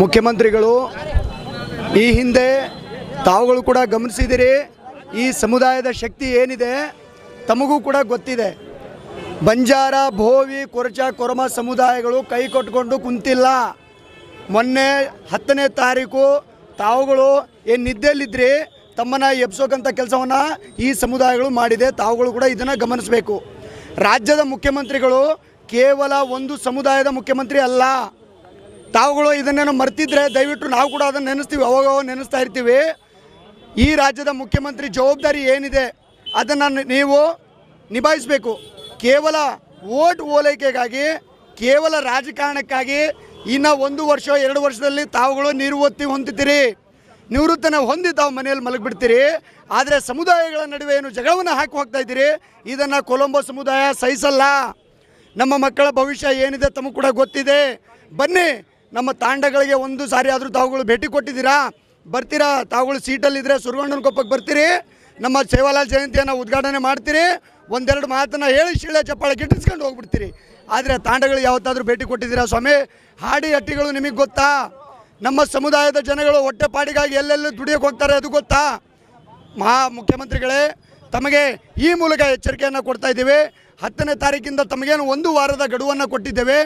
ಮುಖ್ಯಮಂತ್ರಿಗಳು, ಈ ಹಿಂದೆ ತಾವುಗಳು ಕೂಡ ಗಮನಿಸಿದಿರಿ, ಈ ಸಮುದಾಯದ ಶಕ್ತಿ ಏನಿದೆ ತಮಗೂ ಕೂಡ ಗೊತ್ತಿದೆ. ಬಂಜಾರ, ಭೋವಿ, ಕೊರಚ, ಕೊರಮ ಸಮುದಾಯಗಳು ಕೈ ಕೊಟ್ಕೊಂಡು ಕುಂತಿಲ್ಲ. ಮೊನ್ನೆ ಹತ್ತನೇ ತಾರೀಕು ತಾವುಗಳು ಏನು ನಿದ್ದೆಯಲ್ಲಿದ್ರಿ, ತಮ್ಮನ್ನ ಎಬ್ಸೋಕಂಥ ಕೆಲಸವನ್ನು ಈ ಸಮುದಾಯಗಳು ಮಾಡಿದೆ, ತಾವುಗಳು ಕೂಡ ಇದನ್ನು ಗಮನಿಸಬೇಕು. ರಾಜ್ಯದ ಮುಖ್ಯಮಂತ್ರಿಗಳು ಕೇವಲ ಒಂದು ಸಮುದಾಯದ ಮುಖ್ಯಮಂತ್ರಿ ಅಲ್ಲ. ತಾವುಗಳು ಇದನ್ನೇನೋ ಮರ್ತಿದ್ರೆ ದಯವಿಟ್ಟು ನಾವು ಕೂಡ ಅದನ್ನು ನೆನೆಸ್ತೀವಿ ಅವಾಗ ನೆನೆಸ್ತಾ ಇರ್ತೀವಿ. ಈ ರಾಜ್ಯದ ಮುಖ್ಯಮಂತ್ರಿ ಜವಾಬ್ದಾರಿ ಏನಿದೆ ಅದನ್ನು ನೀವು ನಿಭಾಯಿಸಬೇಕು. ಕೇವಲ ಓಟ್ ಓಲೈಕೆಗಾಗಿ, ಕೇವಲ ರಾಜಕಾರಣಕ್ಕಾಗಿ ಇನ್ನು ಒಂದು ವರ್ಷ, ಎರಡು ವರ್ಷದಲ್ಲಿ ತಾವುಗಳು ನಿರ್ವೃತ್ತಿ ಹೊಂದುತ್ತೀರಿ ನಿವೃತ್ತನ ಹೊಂದಿ ತಾವು ಮನೆಯಲ್ಲಿ ಮಲಗಿಬಿಡ್ತೀರಿ. ಆದರೆ ಸಮುದಾಯಗಳ ನಡುವೆ ಏನು ಜಗಳವನ್ನು ಹಾಕಿ ಹೋಗ್ತಾ ಇದ್ದೀರಿ? ಇದನ್ನು ಕೊಲಂಬೋ ಸಮುದಾಯ ಸಹಿಸಲ್ಲ. ನಮ್ಮ ಮಕ್ಕಳ ಭವಿಷ್ಯ ಏನಿದೆ ತಮಗೆ ಕೂಡ ಗೊತ್ತಿದೆ. ಬನ್ನಿ ನಮ್ಮ ತಾಂಡಗಳಿಗೆ ಒಂದು ಸಾರಿ ಆದರೂ ತಾವುಗಳು ಭೇಟಿ ಕೊಟ್ಟಿದ್ದೀರಾ? ಬರ್ತೀರಾ? ತಾವುಗಳು ಸೀಟಲ್ಲಿದ್ದರೆ ಸುರಗಣ್ಣನ ಕೊಪ್ಪಕ್ಕೆ ಬರ್ತೀರಿ. ನಮ್ಮ ಸೇವಾಲಾಲ್ ಜಯಂತಿಯನ್ನು ಉದ್ಘಾಟನೆ ಮಾಡ್ತೀರಿ. ಒಂದೆರಡು ಮಾತನ್ನು ಹೇಳಿ ಶಿಳೆ ಚಪ್ಪಾಳೆ ಗಿಟ್ಟಿಸ್ಕೊಂಡು ಹೋಗ್ಬಿಡ್ತೀರಿ. ಆದರೆ ತಾಂಡಗಳು ಯಾವತ್ತಾದರೂ ಭೇಟಿ ಕೊಟ್ಟಿದ್ದೀರಾ ಸ್ವಾಮಿ? ಹಾಡಿ ಹಟ್ಟಿಗಳು ನಿಮಗೆ ಗೊತ್ತಾ? ನಮ್ಮ ಸಮುದಾಯದ ಜನಗಳು ಹೊಟ್ಟೆಪಾಡಿಗಾಗಿ ಎಲ್ಲೆಲ್ಲೂ ದುಡಿಯೋಕೆ ಹೋಗ್ತಾರೆ ಅದು ಗೊತ್ತಾ? ಮಹಾ ಮುಖ್ಯಮಂತ್ರಿಗಳೇ, ತಮಗೆ ಈ ಮೂಲಕ ಎಚ್ಚರಿಕೆಯನ್ನು ಕೊಡ್ತಾ ಇದ್ದೀವಿ. ಹತ್ತನೇ ತಾರೀಕಿಂದ ತಮಗೇನು ಒಂದು ವಾರದ ಗಡುವನ್ನು ಕೊಟ್ಟಿದ್ದೇವೆ,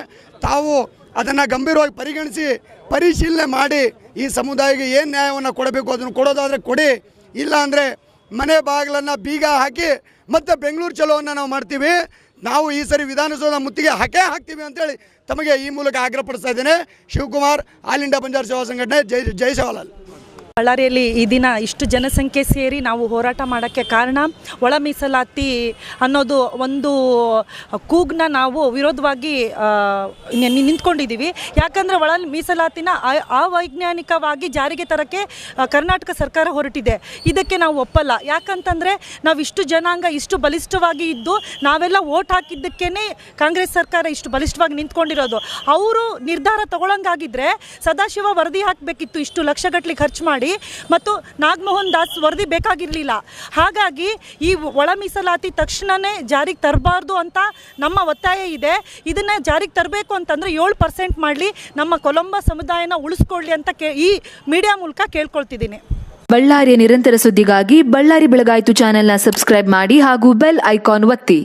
ತಾವು ಅದನ್ನು ಗಂಭೀರವಾಗಿ ಪರಿಗಣಿಸಿ, ಪರಿಶೀಲನೆ ಮಾಡಿ ಈ ಸಮುದಾಯಕ್ಕೆ ಏನು ನ್ಯಾಯವನ್ನು ಕೊಡಬೇಕು, ಅದನ್ನು ಕೊಡೋದಾದರೆ ಕೊಡಿ ಇಲ್ಲ ಅಂದರೆ ಮನೆ ಬಾಗಿಲನ್ನು ಬೀಗ ಹಾಕಿ ಮತ್ತೆ ಬೆಂಗಳೂರು ಚಲೋವನ್ನು ನಾವು ಮಾಡ್ತೀವಿ. ನಾವು ಈ ಸರಿ ವಿಧಾನಸೌಧ ಮುತ್ತಿಗೆ ಹಾಕೇ ಹಾಕ್ತೀವಿ ಅಂತೇಳಿ ತಮಗೆ ಈ ಮೂಲಕ ಆಗ್ರಹಪಡಿಸ್ತಾ ಇದ್ದೇನೆ. ಶಿವಕುಮಾರ್ ಆಲ್ ಇಂಡಿಯಾ ಬಂಜಾರ ಸೇವಾ ಸಂಘಟನೆ, ಜೈ ಜೈ ಬಳ್ಳಾರಿಯಲ್ಲಿ ಈ ದಿನ ಇಷ್ಟು ಜನಸಂಖ್ಯೆ ಸೇರಿ ನಾವು ಹೋರಾಟ ಮಾಡೋಕ್ಕೆ ಕಾರಣ ಒಳ ಮೀಸಲಾತಿ ಅನ್ನೋದು ಒಂದು ಕೂಗ್ನ ನಾವು ವಿರೋಧವಾಗಿ ನಿಂತ್ಕೊಂಡಿದ್ದೀವಿ. ಯಾಕಂದರೆ ಒಳ ಮೀಸಲಾತಿನ ಅವೈಜ್ಞಾನಿಕವಾಗಿ ಜಾರಿಗೆ ತರೋಕ್ಕೆ ಕರ್ನಾಟಕ ಸರ್ಕಾರ ಹೊರಟಿದೆ. ಇದಕ್ಕೆ ನಾವು ಒಪ್ಪಲ್ಲ. ಯಾಕಂತಂದರೆ ನಾವು ಇಷ್ಟು ಜನಾಂಗ ಇಷ್ಟು ಬಲಿಷ್ಠವಾಗಿ ಇದ್ದು ನಾವೆಲ್ಲ ಓಟ್ ಹಾಕಿದ್ದಕ್ಕೇ ಕಾಂಗ್ರೆಸ್ ಸರ್ಕಾರ ಇಷ್ಟು ಬಲಿಷ್ಠವಾಗಿ ನಿಂತ್ಕೊಂಡಿರೋದು. ಅವರು ನಿರ್ಧಾರ ತಗೊಳಂಗಾಗಿದ್ರೆ ಸದಾಶಿವ ವರದಿ ಹಾಕಬೇಕಿತ್ತು ಇಷ್ಟು ಲಕ್ಷಗಟ್ಟಲೆ ಖರ್ಚು ಮಾಡಿ ಮತ್ತು ನಾಗಮೋಹನ್ ದಾಸ್ ವರದಿ ಬೇಕಾಗಿರಲಿಲ್ಲ. ಹಾಗಾಗಿ ಈ ಒಳ ಮೀಸಲಾತಿ ತಕ್ಷಣವೇ ಜಾರಿಗೆ ತರಬಾರ್ದು ಅಂತ ನಮ್ಮ ಒತ್ತಾಯ ಇದೆ. ಇದನ್ನು ಜಾರಿಗೆ ತರಬೇಕು ಅಂತಂದರೆ ಏಳು ಪರ್ಸೆಂಟ್ ಮಾಡಲಿ, ನಮ್ಮ ಕೊಲಂಬ ಸಮುದಾಯನ ಉಳಿಸ್ಕೊಳ್ಳಿ ಅಂತ ಕೇ ಈ ಮೀಡಿಯಾ ಮೂಲಕ ಕೇಳ್ಕೊಳ್ತಿದ್ದೀನಿ. ಬಳ್ಳಾರಿಯ ನಿರಂತರ ಸುದ್ದಿಗಾಗಿ ಬಳ್ಳಾರಿ ಬೆಳಗಾಯಿತು ಚಾನೆಲ್ನ ಸಬ್ಸ್ಕ್ರೈಬ್ ಮಾಡಿ ಹಾಗೂ ಬೆಲ್ ಐಕಾನ್ ಒತ್ತಿ.